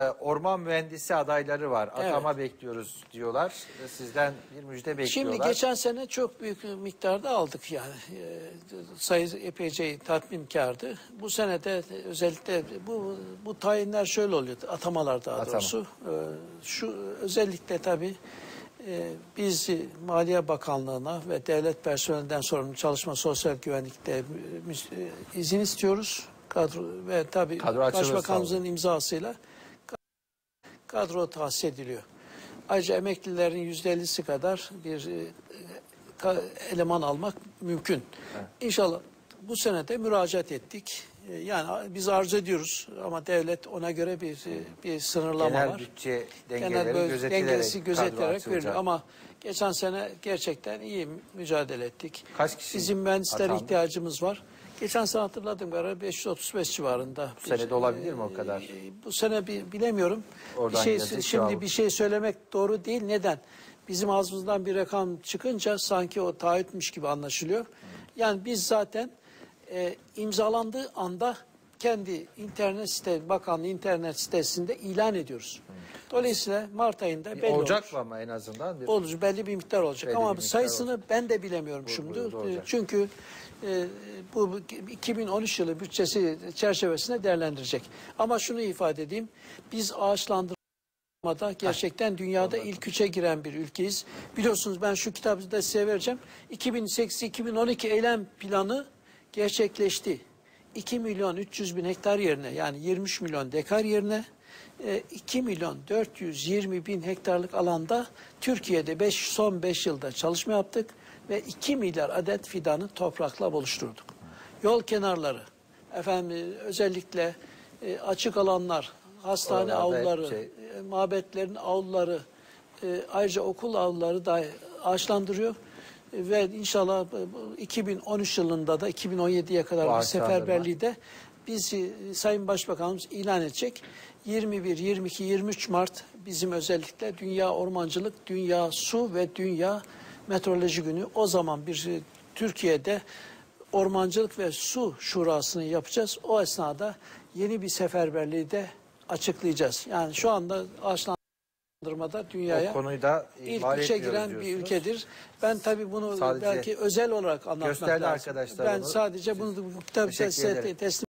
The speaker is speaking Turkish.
e, orman mühendisi adayları var. Evet. Atama bekliyoruz diyorlar. Sizden bir müjde bekliyorlar. Şimdi geçen sene çok büyük miktarda aldık yani. Ee, sayı epeyce tatminkardı. Bu sene de özellikle bu bu tayinler şöyle oluyor. Atamalar daha Atama. doğrusu. Ee, şu özellikle tabii e, biz Maliye Bakanlığı'na ve devlet personelinden sorumlu Çalışma Sosyal Güvenlik'te e, e, izin istiyoruz. Kadro ve tabii Kadro Başbakanımızın imzasıyla kadro tahsis ediliyor. Ayrıca emeklilerin yüzde ellisi kadar bir e, eleman almak mümkün. İnşallah bu sene de müracaat ettik. E, Yani biz arz ediyoruz ama devlet ona göre bir e, bir sınırlama Genel var. bütçe Genel dengeleri göz- gözetilerek dengesi gözetilerek veriliyor. Ama geçen sene gerçekten iyi mücadele ettik. Kaç kişi Bizim mühendislere ihtiyacımız var. Geçen sene hatırladığım kadarıyla 535 civarında. Bu sene de olabilir mi o kadar? E, Bu sene bir, bilemiyorum. Oradan bir şey, şimdi bir şey söylemek doğru değil. Neden? Bizim ağzımızdan bir rakam çıkınca sanki o taahhütmüş gibi anlaşılıyor. Yani biz zaten e, imzalandığı anda kendi internet site, bakanlığı internet sitesinde ilan ediyoruz. Dolayısıyla Mart ayında belli Olacak olur. mı ama en azından? Bir... Olacak belli bir miktar olacak Belli ama sayısını ben de bilemiyorum Bu- şimdi. bu- olacak. Çünkü e, bu bu 2013 yılı bütçesi çerçevesinde değerlendirecek. Ama şunu ifade edeyim. Biz ağaçlandırmada gerçekten dünyada ilk üçe giren bir ülkeyiz. Biliyorsunuz ben şu kitabı da size vereceğim. 2008-2012 eylem planı gerçekleşti. 2 milyon 300 bin hektar yerine yani 23 milyon dekar yerine e, 2 milyon 420 bin hektarlık alanda Türkiye'de 5, son 5 yılda çalışma yaptık ve 2 milyar adet fidanı toprakla buluşturduk. Yol kenarları, efendim e, özellikle e, açık alanlar, hastane Oralarda avluları, şey- e, mabetlerin avluları, e, ayrıca okul avluları da ağaçlandırıyor. Ve inşallah e, bu 2013 yılında da 2017'ye kadar Bu bir ağaçlandırma. seferberliği de biz e, Sayın Başbakanımız ilan edecek. 21, 22, 23 Mart bizim özellikle Dünya Ormancılık, Dünya Su ve Dünya Meteoroloji Günü. O zaman bir e, Türkiye'de Ormancılık ve Su Şurası'nı yapacağız. O esnada yeni bir seferberliği de açıklayacağız. Yani şu anda ağaçlandırmada dünyaya O konuyu da ilk üçe giren bir ülkedir. Ben tabii bunu Sadece belki özel olarak anlatmak lazım. arkadaşlar Ben onu. sadece bunu bu ederim. teslim